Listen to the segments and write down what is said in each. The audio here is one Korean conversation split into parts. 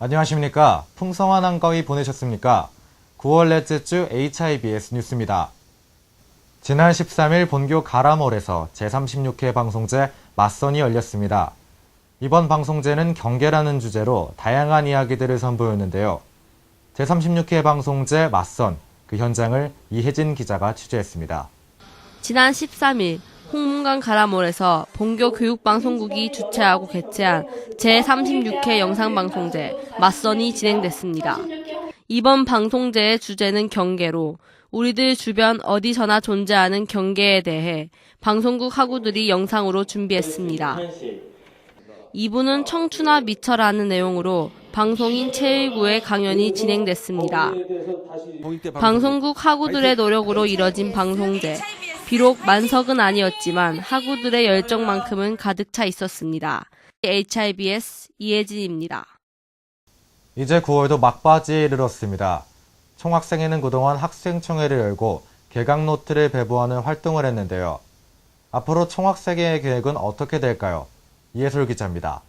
안녕하십니까. 풍성한 한가위 보내셨습니까? 9월 넷째 주 HIBS 뉴스입니다. 지난 13일 본교 가라몰에서 제36회 방송제 맞선이 열렸습니다. 이번 방송제는 경계라는 주제로 다양한 이야기들을 선보였는데요. 제36회 방송제 맞선, 그 현장을 이혜진 기자가 취재했습니다. 지난 13일 홍문관 가라몰에서 본교 교육방송국이 주최하고 개최한 제36회 영상방송제 맞선이 진행됐습니다. 이번 방송제의 주제는 경계로 우리들 주변 어디서나 존재하는 경계에 대해 방송국 학우들이 영상으로 준비했습니다. 2부는 청춘아 미쳐라는 내용으로 방송인 최일구의 강연이 진행됐습니다. 방송국 학우들의 노력으로 이뤄진 방송제. 비록 만석은 아니었지만 학우들의 열정만큼은 가득 차 있었습니다. HIBS 이혜진입니다. 이제 9월도 막바지에 이르렀습니다. 총학생회는 그동안 학생총회를 열고 개강 노트를 배부하는 활동을 했는데요. 앞으로 총학생회의 계획은 어떻게 될까요? 이해솔 기자입니다.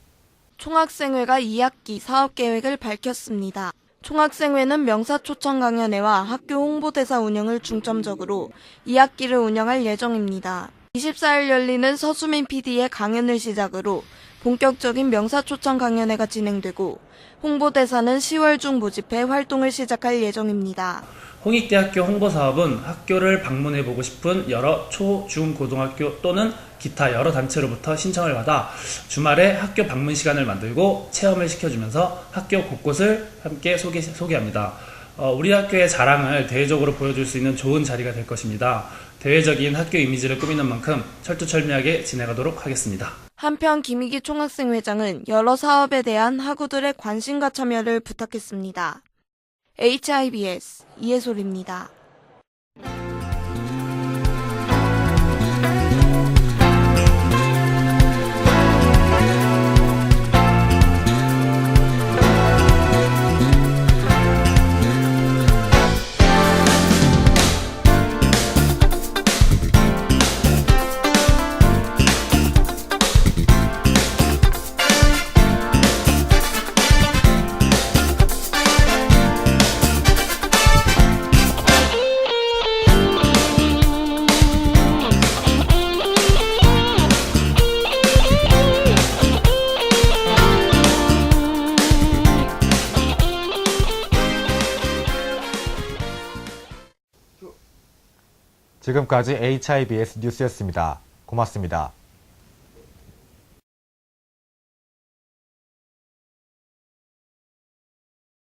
총학생회가 2학기 사업 계획을 밝혔습니다. 총학생회는 명사초청 강연회와 학교 홍보대사 운영을 중점적으로 2학기를 운영할 예정입니다. 24일 열리는 서수민 PD의 강연을 시작으로 본격적인 명사초청 강연회가 진행되고 홍보대사는 10월 중 모집해 활동을 시작할 예정입니다. 홍익대학교 홍보사업은 학교를 방문해보고 싶은 여러 초, 중, 고등학교 또는 기타 여러 단체로부터 신청을 받아 주말에 학교 방문 시간을 만들고 체험을 시켜주면서 학교 곳곳을 함께 소개, 소개합니다. 어, 우리 학교의 자랑을 대외적으로 보여줄 수 있는 좋은 자리가 될 것입니다. 대외적인 학교 이미지를 꾸미는 만큼 철두철미하게 진행하도록 하겠습니다. 한편 김희기 총학생 회장은 여러 사업에 대한 학우들의 관심과 참여를 부탁했습니다. HIBS 이해솔입니다. 지금까지 HIBS 뉴스였습니다. 고맙습니다.